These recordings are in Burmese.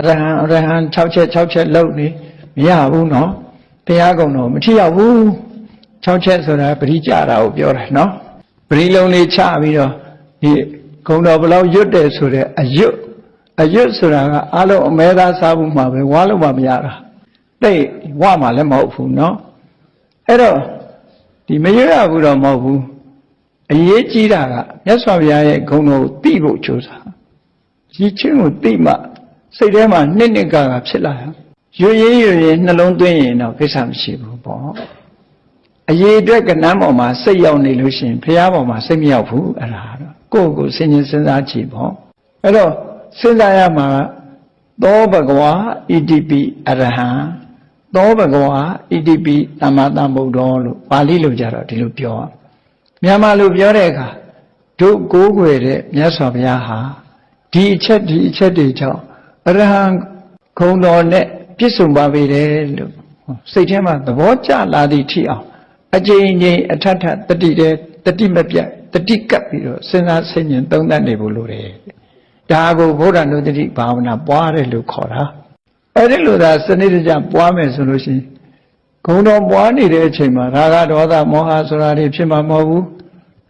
အရဟံအရဟံ6ချက်6ချက်လုံးနေမရဘူးနော်တရားကုံတော့မထီရောက်ဘူး6ချက်ဆိုတာပရိကြတာကိုပြောတာနော်ပရိလုံးလေးချပြီးတော့ဒီကုံတော်ဘလောက်ရွတ်တယ်ဆိုတဲ့အရွတ်အရွတ်ဆိုတာကအလုံးအမဲသားစားဖို့မှာပဲဝါလို့မှမရတာတိတ်ဝမှလည်းမဟုတ်ဘူးနော်အဲ့တော့ဒီမရွတ်ရဘူးတော့မဟုတ်ဘူးအရေးကြီးတာကမြတ်စွာဘုရားရဲ့ဂုဏ်တော်ကိုသိဖို့ကြိုးစားရည်ချင်းကိုသိမှ စိတ်ထဲမှာနှစ်နှစ်ကကဖြစ်လာရွရင်းရွရင်းနှလုံးသွင်းရင်တော့ကိစ္စမရှိဘူးပေါ့အရေးအတွက်ကဏ္ဍပေါ်မှာစိတ်ရောက်နေလို့ရှိရင်ဘုရားပေါ်မှာစိတ်မရောက်ဘူးအဲ့ဒါတော့ကိုယ့်ကိုယ်စဉ်းကျင်စဉ်းစားကြည့်ပေါ့အဲ့တော့စဉ်းစားရမှာသောဘဂဝါဣတိပိအရဟံသောဘဂဝါဣတိပိသမ္မာသမ္ဗုဒ္ဓောလို့ပါဠိလိုကြတော့ဒီလိုပြောမြန်မာလိုပြောတဲ့အခါတို့ကိုးကွယ်တဲ့မြတ်စွာဘုရားဟာဒီအချက်ဒီအချက်တွေကြောင့် အရဟံခုံတော်နဲ့ပြည့်စုံပါပေတယ်လို့စိတ်ထဲမှာသဘောကျလာသည့်ထိအောင်အကျဉ်းချင်းအထက်ထတတိတဲ့တတိမပြတ်တတိကပ်ပြီးတော့စဉ်းစားဆင်ခြင်သုံးသပ်နေဖို့လိုတယ်ဒါကိုဗုဒ္ဓနုတ္တိဘာဝနာပွားတယ်လို့ခေါ်တာအဲ့ဒီလိုသာစနစ်တကျပွားမယ်ဆိုလို့ရှိရင်ဂုံတော်ပွားနေတဲ့အချိန်မှာရာဂဒေါသမောဟဆိုတာတွေဖြစ်မှာမဟုတ်ဘူး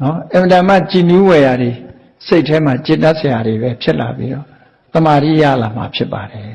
နော်အမှန်တမ်းကြည်နူးဝယ်ရာတွေစိတ်ထဲမှာจิตတတ်စရာတွေပဲဖြစ်လာပြီးတော့ တမာရိရလာမှာဖြစ်ပါတယ်